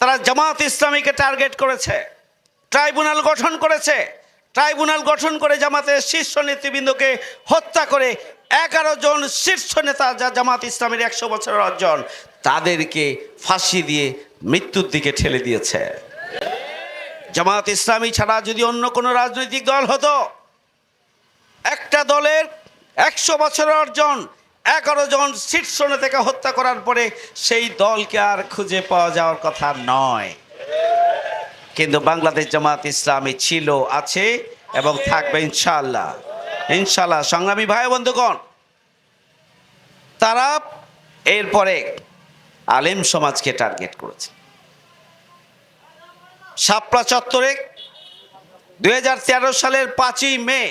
তারা জামাত ইসলামীকে টার্গেট করেছে, ট্রাইব্যুনাল গঠন করেছে, ট্রাইব্যুনাল গঠন করে জামাতের শীর্ষ নেতৃবৃন্দকে হত্যা করে এগারো জন শীর্ষ নেতা যা জামাত ইসলামের একশো বছরের অর্জন, তাদেরকে ফাঁসি দিয়ে মৃত্যুর দিকে ঠেলে দিয়েছে। জামাত ইসলামী ছাড়া যদি অন্য কোনো রাজনৈতিক দল হতো, একটা দলের একশো বছরের অর্জন এগারো জন শীর্ষ নেতাকে হত্যা করার পরে সেই দলকে আর খুঁজে পাওয়া যাওয়ার কথা নয়। কিন্তু বাংলাদেশ জামাত ইসলামী ছিল, আছে এবং থাকবে ইনশাল্লাহ ইনশাল্লাহ সংগ্রামী ভাই বন্ধুগণ, তারা এরপরে আলেম সমাজকে টার্গেট করেছে। শাপলা চত্বরে দুই হাজার তেরো সালের পাঁচই মে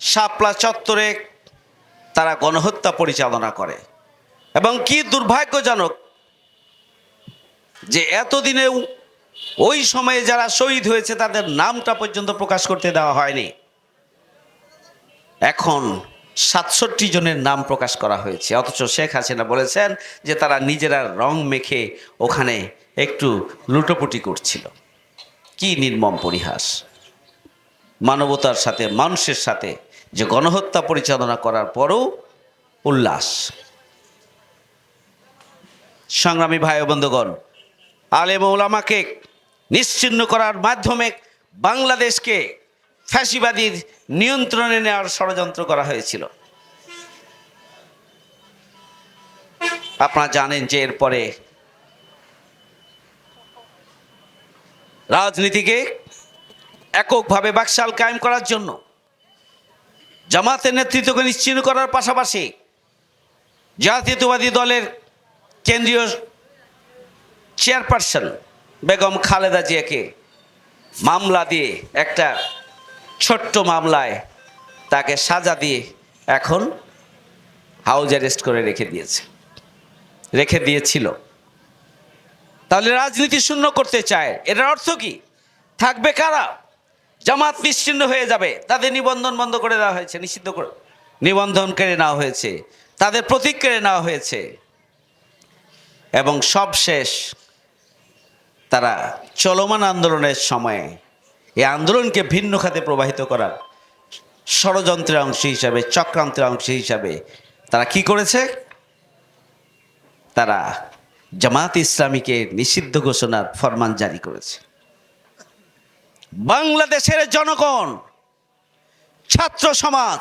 শাপলা চত্বরে তারা গণহত্যা পরিচালনা করে। এবং কি দুর্ভাগ্যজনক যে এতদিনেও ওই সময়ে যারা শহীদ হয়েছে তাদের নামটা পর্যন্ত প্রকাশ করতে দেওয়া হয়নি। এখন সাতষট্টি জনের নাম প্রকাশ করা হয়েছে। অথচ শেখ হাসিনা বলেছেন যে তারা নিজেরা রং মেখে ওখানে একটু লুটোপুটি করছিল। কি নির্মম পরিহাস। মানবতার সাথে, মানুষের সাথে যে গণহত্যা পরিচালনা করার পরও উল্লাস। সংগ্রামী ভাই বন্ধুগণ, আলেম ওলামাকে নিশ্চিহ্ন করার মাধ্যমে বাংলাদেশকে ফ্যাসিবাদীর নিয়ন্ত্রণে নেওয়ার ষড়যন্ত্র করা হয়েছিল। আপনারা জানেন যে এরপরে রাজনীতিকে এককভাবে বাকশাল কায়েম করার জন্য জামাতের নেতৃত্বকে নিশ্চিহ্ন করার পাশাপাশি জাতীয়তাবাদী দলের কেন্দ্রীয় চেয়ারপারসন বেগম খালেদা জিয়াকে মামলা দিয়ে একটা ছোট্ট মামলায় তাকে সাজা দিয়ে এখন হাউস অ্যারেস্ট করে রেখে দিয়েছে, রেখে দিয়েছিল। তাহলে রাজনীতি শূন্য করতে চায়, এটার অর্থ কি? থাকবে কারা? জামাত নিশ্চিন্ন হয়ে যাবে। তাদের নিবন্ধন বন্ধ করে দেওয়া হয়েছে, নিষিদ্ধ করে নিবন্ধন কেড়ে নেওয়া হয়েছে, তাদের প্রতীক কেড়ে নেওয়া হয়েছে। এবং সবশেষ তারা চলমান আন্দোলনের সময়ে এই আন্দোলনকে ভিন্ন খাতে প্রবাহিত করার ষড়যন্ত্রের অংশ হিসাবে, চক্রান্তের অংশ হিসাবে তারা কি করেছে? তারা জামাত ইসলামীকে নিষিদ্ধ ঘোষণার ফরমান জারি করেছে। বাংলাদেশের জনগণ, ছাত্র সমাজ,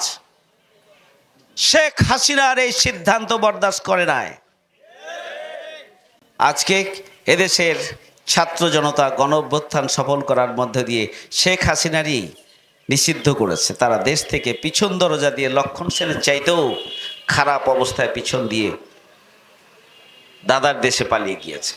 শেখ হাসিনার এই সিদ্ধান্ত বরদাস্ত করে নাই। আজকে এদেশের ছাত্র জনতা গণঅভ্যুত্থান সফল করার মধ্যে দিয়ে শেখ হাসিনারই নিষিদ্ধ করেছে। তারা দেশ থেকে পিছন দরজা দিয়ে লক্ষণ সেনের চাইতেও খারাপ অবস্থায় পিছন দিয়ে দাদার দেশে পালিয়ে গিয়েছে।